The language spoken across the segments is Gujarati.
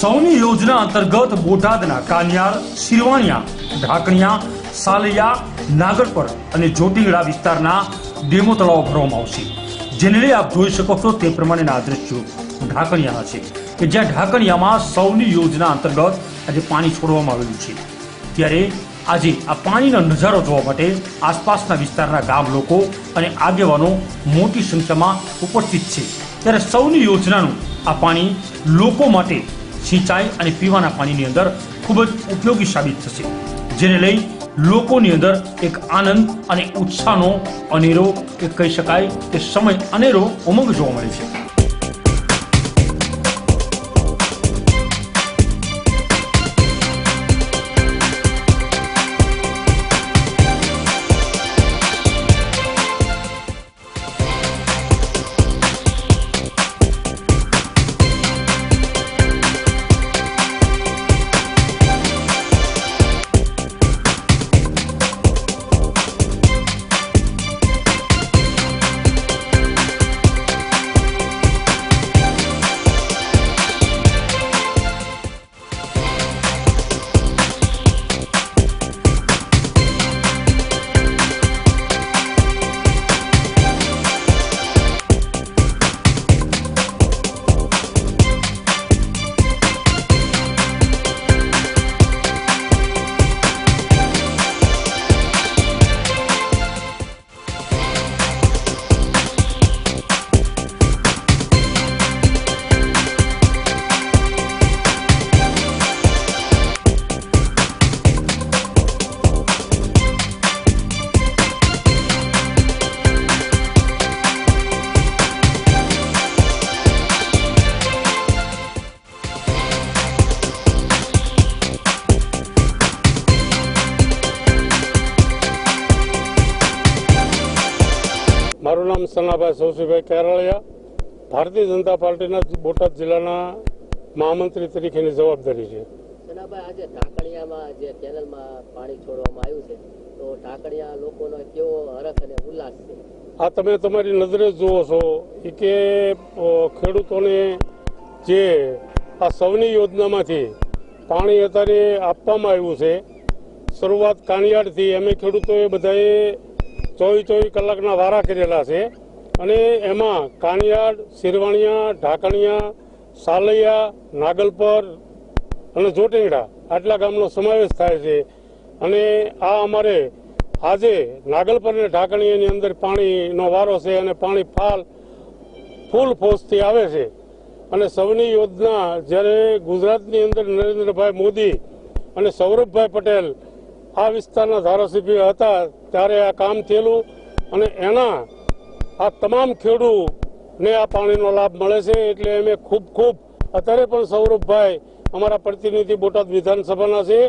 સૌની યોજના અંતર્ગત બોટાદના કાનિયાર, શિરવાણિયા, ઢાકણિયા, સાલિયા, નાગરપર અને જોટીગડા વિસ્તારના ડેમો તળાવ ભરવામાં આવશે. જેને લઈ આપ જોઈ શકો છો તે પ્રમાણેના દ્રશ્યો ઢાકણિયાના છે કે જ્યાં ઢાકણિયામાં સૌની યોજના અંતર્ગત આજે પાણી છોડવામાં આવેલું છે. ત્યારે આજે આ પાણીનો નજારો જોવા માટે આસપાસના વિસ્તારના ગામ લોકો અને આગેવાનો મોટી સંખ્યામાં ઉપસ્થિત છે. ત્યારે સૌની યોજનાનું આ પાણી લોકો માટે સિંચાઈ અને પીવાના પાણીની અંદર ખૂબ જ ઉપયોગી સાબિત થશે, જેને લઈ લોકોની અંદર એક આનંદ અને ઉત્સાહનો અનેરો કે કહી શકાય કે સમય અનેરો ઉમંગ જોવા મળે છે. મારું નામ સનાભાઈ સૌસીભાઈ કેરાળિયા. ભારતીય જનતા પાર્ટીના બોટાદ જિલ્લાના મહામંત્રી તરીકેની જવાબદારી છે. સનાભાઈ આજે ઢાકણિયામાં જે કેનલમાં પાણી છોડવામાં આવ્યું છે તો ઢાકણિયા લોકોનો કેવો હરખ અને ઉલ્લાસ છે? આ તમે તમારી નજરે જુઓ છો એ કે ખેડૂતોને જે આ સૌની યોજનામાંથી પાણી અત્યારે આપવામાં આવ્યું છે. શરૂઆત કાણિયાડથી અમે ખેડૂતોએ બધાએ ચોવીસ ચોવીસ કલાકના વારા કરેલા છે. અને એમાં કાણિયાડ, શિરવાણિયા, ઢાકણિયા, સાલૈયા, નાગલપર અને જોટેંગડા આટલા ગામનો સમાવેશ થાય છે. અને આ અમારે આજે નાગલપર અને ઢાકણીયાની અંદર પાણીનો વારો છે અને પાણી ફાલ, ફૂલ ફોર્સથી આવે છે. અને સૌની યોજના જ્યારે ગુજરાતની અંદર નરેન્દ્રભાઈ મોદી અને સૌરભભાઈ પટેલ આ વિસ્તારના ધારાસભ્ય હતા ત્યારે આ કામ થયેલું અને એના આ તમામ ખેડૂતને આ પાણીનો લાભ મળે છે એટલે અમે ખૂબ ખૂબ અત્યારે પણ સૌરભભાઈ અમારા પ્રતિનિધિ બોટાદ વિધાનસભાના છે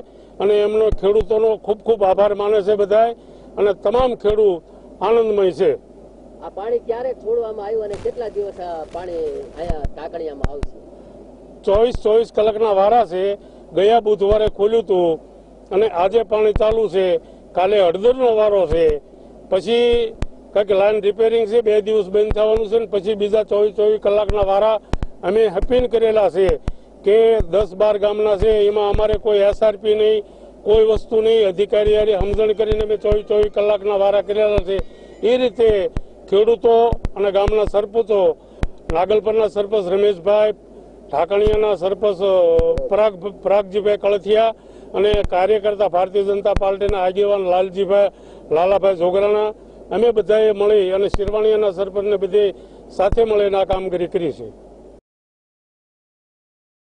અને એમનો ખેડૂતોનો ખૂબ ખૂબ આભાર માને છે બધાય અને તમામ ખેડૂત આનંદમય છે. આ પાણી ક્યારે છોડવામાં આવ્યું અને કેટલા દિવસ આ પાણી અહીંયા ઢાકણિયામાં આવશે? ચોવીસ ચોવીસ કલાકના વારા છે. ગયા બુધવારે ખોલ્યું હતું. અને આજે પાણી ચાલુ છે. કાલે હળદરનો વારો છે. પછી કંઈક લાઈન રિપેરિંગ છે, બે દિવસ બંધ થવાનું છે ને પછી બીજા ચોવીસ ચોવીસ કલાકના વારા અમે હપીન કરેલા છે કે દસ બાર ગામના છે, એમાં અમારે કોઈ એસઆરપી નહીં, કોઈ વસ્તુ નહીં. અધિકારી હારે સમજણ કરીને અમે ચોવીસ ચોવીસ કલાકના વારા કરેલા છે. એ રીતે ખેડૂતો અને ગામના સરપંચો, નાગલપરના સરપંચ રમેશભાઈ, ઢાકણિયાના સરપંચ પરાગ, પરાગજીભાઈ કળથિયા અને કાર્યકર્તા ભારતીય જનતા પાર્ટીના આગેવાન લાલજીભાઈ, લાલાભાઈ જોગરાણા અમે બધાએ મળી અને શિરવાણીયાના સરપંચને બધે સાથે મળીને આ કામગીરી કરી છે.